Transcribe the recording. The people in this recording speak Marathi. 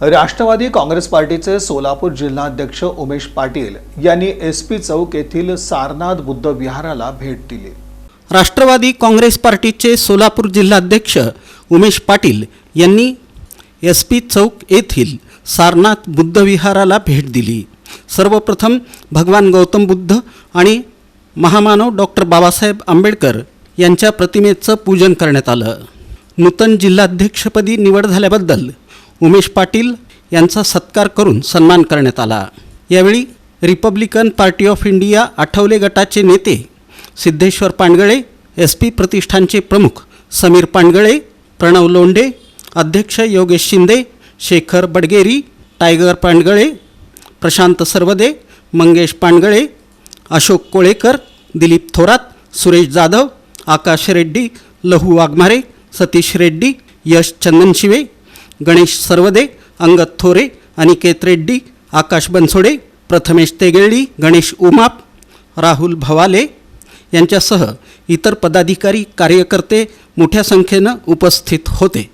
राष्ट्रवादी काँग्रेस पार्टीचे सोलापूर जिल्हाध्यक्ष उमेश पाटील यांनी एस पी चौक येथील सारनाथ बुद्ध विहाराला भेट दिली. राष्ट्रवादी काँग्रेस पार्टीचे सोलापूर जिल्हाध्यक्ष उमेश पाटील यांनी एस पी चौक येथील सारनाथ बुद्ध विहाराला भेट दिली. सर्वप्रथम भगवान गौतम बुद्ध आणि महामानव डॉक्टर बाबासाहेब आंबेडकर यांच्या प्रतिमेचं पूजन करण्यात आलं. नूतन जिल्हाध्यक्षपदी निवड झाल्याबद्दल उमेश पाटील यांचा सत्कार करून सन्मान करण्यात आला. यावेळी Republican party of India Athawale गटाचे नेते सिद्धेश्वर पांडगळे एस पी प्रतिष्ठानचे प्रमुख समीर पांडगळे प्रणव लोंढे अध्यक्ष योगेश शिंदे शेखर बडगेरी टायगर पांडगळे प्रशांत सरवदे मंगेश पांडगळे अशोक कोळेकर दिलीप थोरात सुरेश जाधव आकाश रेड्डी लहू वाघमारे सतीश रेड्डी यश चंदनशिवे गणेश सर्वदे अंगद थोरे अनिकेत रेड्डी आकाश बनसोडे प्रथमेश तेगेळी गणेश उमाप राहुल भवाले यांच्यासह इतर पदाधिकारी कार्यकर्ते मोठ्या संख्येनं उपस्थित होते.